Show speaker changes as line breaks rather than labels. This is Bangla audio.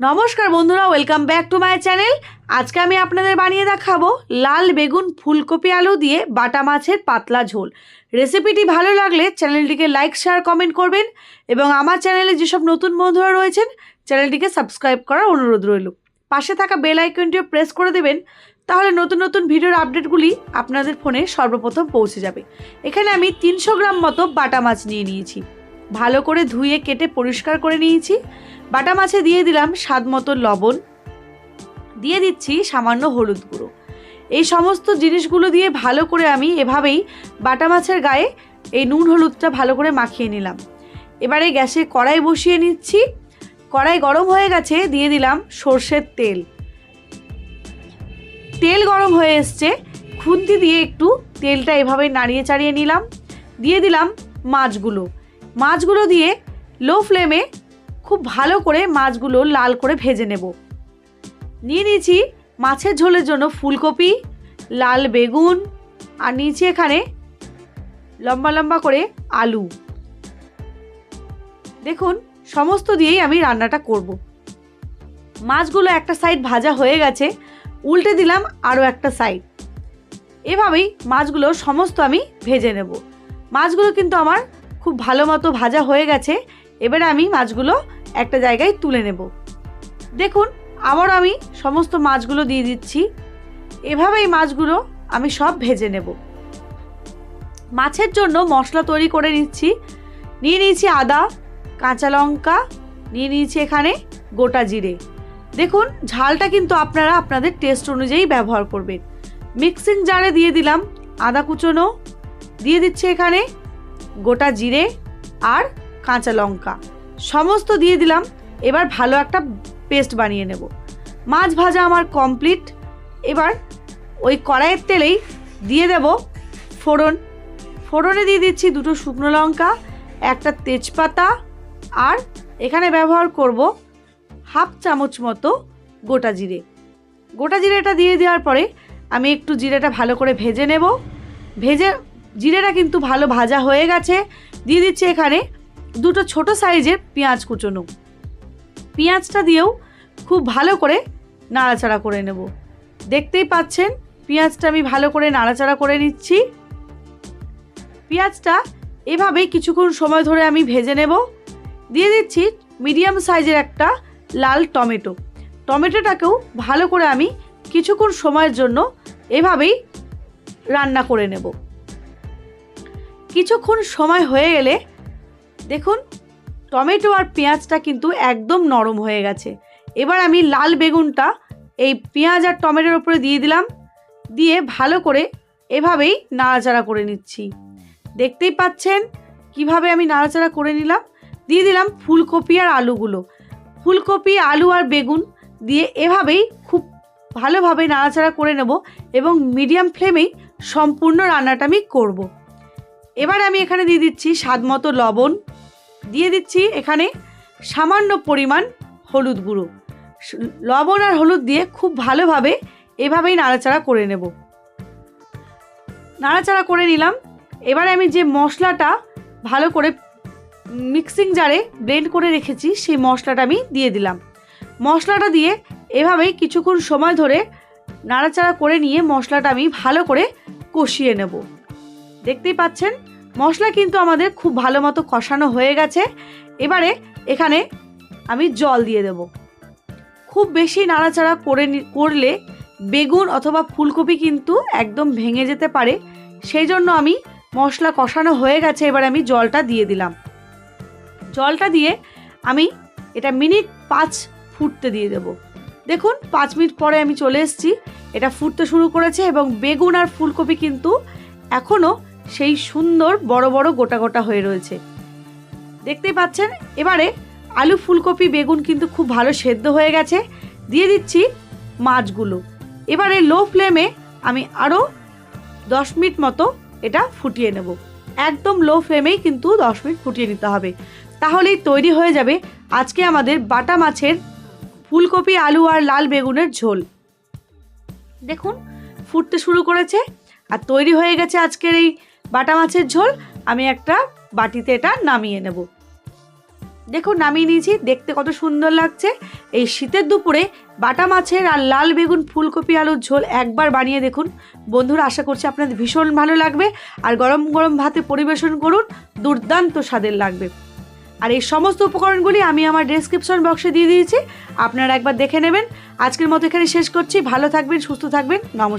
নমস্কার বন্ধুরা welcome back to my channel আজকে আমি আপনাদের বানিয়ে দেখাবো লাল বেগুন ফুলকপি আলু দিয়ে বাটা মাছের পাতলা ঝোল। রেসিপিটি ভালো লাগলে চ্যানেলটিকে লাইক শেয়ার কমেন্ট করবেন এবং আমার চ্যানেলে যেসব নতুন বন্ধুরা রয়েছেন চ্যানেলটিকে সাবস্ক্রাইব করার অনুরোধ রইল। পাশে থাকা বেল আইকনটিও প্রেস করে দেবেন, তাহলে নতুন নতুন ভিডিওর আপডেটগুলি আপনাদের ফোনে সর্বপ্রথম পৌঁছে যাবে। এখানে আমি তিনশো গ্রাম মতো বাটা মাছ নিয়ে নিয়েছি। ভালো করে ধুয়ে কেটে পরিষ্কার করে নিয়েছি। বাটা মাছে দিয়ে দিলাম স্বাদ মতো লবণ। দিয়ে দিচ্ছি সামান্য হলুদ গুঁড়ো। এই সমস্ত জিনিসগুলো দিয়ে ভালো করে আমি এভাবেই বাটা মাছের গায়ে এই নুন হলুদটা ভালো করে মাখিয়ে নিলাম। এবারে গ্যাসে কড়াই বসিয়ে নিচ্ছি। কড়াই গরম হয়ে গেছে, দিয়ে দিলাম সর্ষের তেল। তেল গরম হয়ে এসছে। খুন্তি দিয়ে একটু তেলটা এভাবে নাড়িয়ে চাড়িয়ে নিলাম। দিয়ে দিলাম মাছগুলো। মাছগুলো দিয়ে লো ফ্লেমে খুব ভালো করে মাছগুলো লাল করে ভেজে নেব। নিয়ে নিয়েছি মাছের ঝোলের জন্য ফুলকপি, লাল বেগুন আর নিয়েছি এখানে লম্বা লম্বা করে আলু। দেখুন, সমস্ত দিয়েই আমি রান্নাটা করব। মাছগুলো একটা সাইড ভাজা হয়ে গেছে, উল্টে দিলাম আরও একটা সাইড এভাবেই মাছগুলো সমস্ত আমি ভেজে নেব। মাছগুলো কিন্তু আমার খুব ভালো মতো ভাজা হয়ে গেছে, এবারে আমি মাছগুলো একটা জায়গায় তুলে নেব। দেখুন, আবার আমি সমস্ত মাছগুলো দিয়ে দিচ্ছি। এভাবেই মাছগুলো আমি সব ভেজে নেব। মাছের জন্য মশলা তৈরি করে নিচ্ছি। নিয়ে নিয়েছি আদা, কাঁচা লঙ্কা, নিয়ে নিয়েছি এখানে গোটা জিরে। দেখুন, ঝালটা কিন্তু আপনারা আপনাদের টেস্ট অনুযায়ী ব্যবহার করবেন। মিক্সিং জারে দিয়ে দিলাম আদা কুচোনো। দিয়ে দিচ্ছে এখানে গোটা জিরে আর কাঁচা লঙ্কা। সমস্ত দিয়ে দিলাম, এবার ভালো একটা পেস্ট বানিয়ে নেব। মাছ ভাজা আমার কমপ্লিট। এবার ওই কড়াইয়ের তেলেই দিয়ে দেব ফোড়ন। ফোড়নে দিয়ে দিচ্ছি দুটো শুকনো লঙ্কা, একটা তেজপাতা আর এখানে ব্যবহার করব হাফ চামচ মতো গোটা জিরে। গোটা জিরেটা দিয়ে দেওয়ার পরে আমি একটু জিরেটা ভালো করে ভেজে নেব। ভেজে জিরেটা কিন্তু ভালো ভাজা হয়ে গেছে। দিয়ে দিচ্ছি এখানে দুটো ছোট সাইজের পেঁয়াজ কুচোনো। পেঁয়াজটা দিয়েও খুব ভালো করে নাড়াচাড়া করে নেব। দেখতেই পাচ্ছেন, পেঁয়াজটা আমি ভালো করে নাড়াচাড়া করে নিচ্ছি। পেঁয়াজটা এভাবেই কিছুক্ষণ সময় ধরে আমি ভেজে নেব। দিয়ে দিচ্ছি মিডিয়াম সাইজের একটা লাল টমেটো। টমেটোটাকেও ভালো করে আমি কিছুক্ষণ সময়ের জন্য এভাবেই রান্না করে নেব। কিছুক্ষণ সময় হয়ে গেলে, দেখুন, টমেটো আর পেঁয়াজটা কিন্তু একদম নরম হয়ে গেছে। এবার আমি লাল বেগুনটা এই পেঁয়াজ আর টমেটোর উপরে দিয়ে দিলাম, দিয়ে ভালো করে এভাবেই নাড়াচাড়া করে নিচ্ছি। দেখতেই পাচ্ছেন কীভাবে আমি নাড়াচাড়া করে নিলাম? দিয়ে দিলাম ফুলকপি আর আলুগুলো। ফুলকপি, আলু আর বেগুন দিয়ে এভাবেই খুব ভালোভাবে নাড়াচাড়া করে নেব এবং মিডিয়াম ফ্লেমেই সম্পূর্ণ রান্নাটা আমি করব। এবার আমি এখানে দিয়ে দিচ্ছি স্বাদ মতো লবণ। দিয়ে দিচ্ছি এখানে সামান্য পরিমাণ হলুদ গুঁড়ো। লবণ আর হলুদ দিয়ে খুব ভালোভাবে এভাবেই নাড়াচাড়া করে নেব। নাড়াচাড়া করে নিলাম। এবারে আমি যে মশলাটা ভালো করে মিক্সিং জারে ব্লেন্ড করে রেখেছি, সেই মশলাটা আমি দিয়ে দিলাম। মশলাটা দিয়ে এভাবেই কিছুক্ষণ সময় ধরে নাড়াচাড়া করে নিয়ে মশলাটা আমি ভালো করে কষিয়ে নেব। দেখতেই পাচ্ছেন, মশলা কিন্তু আমাদের খুব ভালো মতো কষানো হয়ে গেছে। এবারে এখানে আমি জল দিয়ে দেব। খুব বেশি নাড়াচাড়া করে করলে বেগুন অথবা ফুলকপি কিন্তু একদম ভেঙে যেতে পারে। সেই জন্য আমি মশলা কষানো হয়ে গেছে, এবার আমি জলটা দিয়ে দিলাম। জলটা দিয়ে আমি এটা মিনিট পাঁচ ফুটতে দিয়ে দেব। দেখুন, পাঁচ মিনিট পরে আমি চলে এসেছি। এটা ফুটতে শুরু করেছে এবং বেগুন আর ফুলকপি কিন্তু এখনও সেই সুন্দর বড় বড় গোটা গোটা হয়ে রয়েছে। দেখতেই পাচ্ছেন, এবারে আলু ফুলকপি, বেগুন কিন্তু খুব ভালো সেদ্ধ হয়ে গেছে। দিয়ে দিচ্ছি মাছগুলো। এবারে লো ফ্লেমে আমি আরও দশ মিনিট মতো এটা ফুটিয়ে নেব। একদম লো ফ্লেমেই কিন্তু দশ মিনিট ফুটিয়ে নিতে হবে। তাহলেই তৈরি হয়ে যাবে আজকে আমাদের বাটা মাছের ফুলকপি, আলু আর লাল বেগুনের ঝোল। দেখুন, ফুটতে শুরু করেছে আর তৈরি হয়ে গেছে আজকের এই বাটা মাছের ঝোল, আমি একটা বাটিতে এটা নামিয়ে নেব। দেখুন, নামিয়ে নিয়েছি, দেখতে কত সুন্দর লাগছে। এই শীতের দুপুরে বাটা মাছের আর লাল বেগুন ফুলকপি আলুর ঝোল একবার বানিয়ে দেখুন। বন্ধুরা, আশা করছি আপনাদের ভীষণ ভালো লাগবে। আর গরম গরম ভাতে পরিবেশন করুন, দুর্দান্ত স্বাদের লাগবে। আর এই সমস্ত উপকরণগুলি আমি আমার ডেসক্রিপশন বক্সে দিয়ে দিয়েছি। আপনারা একবার দেখে নেবেন। আজকের মতো এখানে শেষ করছি। ভালো থাকবেন, সুস্থ থাকবেন। নমস্কার।